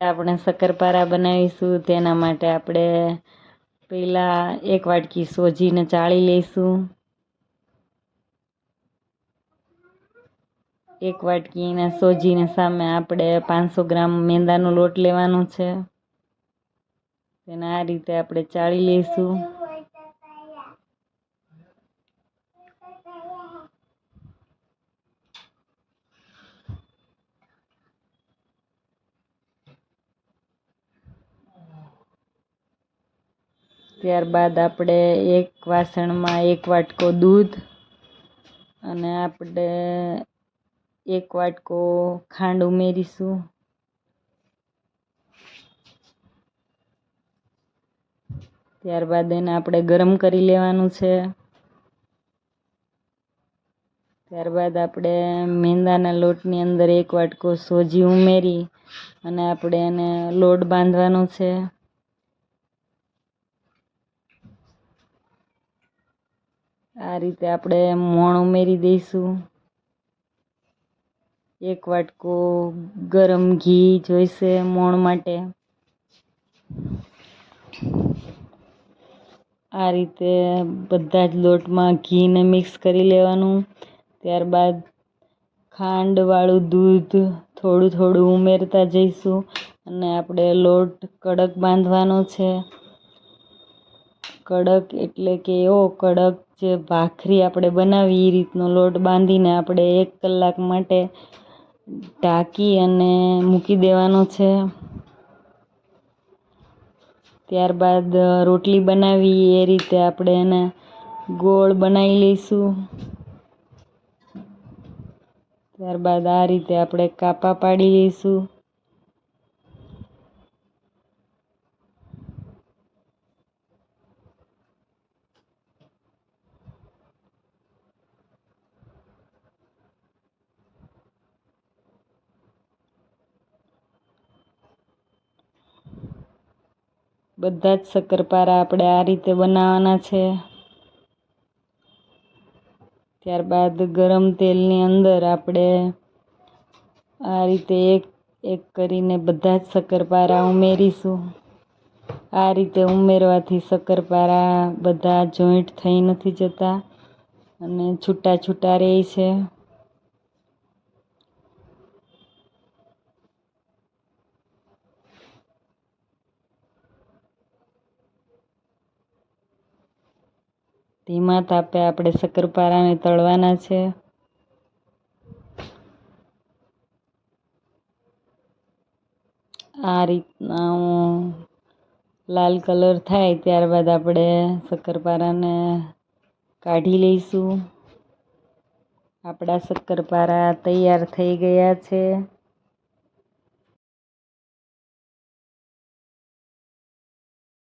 આપણે શક્કરપારા બનાવીશું, તેના માટે આપણે પહેલાં એક વાટકી સોજીને ચાળી લઈશું. એક વાટકીને સોજીને સામે આપણે પાંચસો ગ્રામ મેંદાનો લોટ લેવાનો છે. તેને આ રીતે આપણે ચાળી લઈશું. ત્યારબાદ આપણે એક વાસણમાં એક વાટકો દૂધ અને આપણે એક વાટકો ખાંડ ઉમેરીશું. ત્યારબાદ એને આપણે ગરમ કરી લેવાનું છે. ત્યારબાદ આપણે મેંદાના લોટની અંદર એક વાટકો સોજી ઉમેરી અને આપણે એને લોટ બાંધવાનો છે. આ રીતે આપણે મોણ ઉમેરી દઈશું. એક વાટકો ગરમ ઘી જોઈશે મોણ માટે. આ રીતે બધા જ લોટમાં ઘીને મિક્સ કરી લેવાનું. ત્યારબાદ ખાંડવાળું દૂધ થોડું થોડું ઉમેરતા જઈશું. અને આપણે લોટ કડક બાંધવાનો છે. કડક એટલે કે એવો કડક જે ભાખરી આપણે બનાવી એ રીતનો લોટ બાંધીને આપણે એક કલાક માટે ઢાંકી અને મૂકી દેવાનો છે. ત્યારબાદ રોટલી બનાવી, એ રીતે આપણે એને ગોળ બનાવી લઈશું. ત્યારબાદ આ રીતે આપણે કાપા પાડી લઈશું. બધા જ શક્કરપારા આપણે આ રીતે બનાવવાના છે. ત્યારબાદ ગરમ તેલની અંદર આપણે આ રીતે એક એક કરીને બધા જ શક્કરપારા ઉમેરીશું. આ રીતે ઉમેરવાથી શક્કરપારા બધા જોઈન્ટ થઈ નથી જતા અને છૂટા છૂટા રહે છે. ધીમા તાપે આપણે શક્કરપારાને તળવાના છે. આ રીતના લાલ કલર થાય ત્યારબાદ આપણે શક્કરપારાને કાઢી લઈશું. આપણા શક્કરપારા તૈયાર થઈ ગયા છે.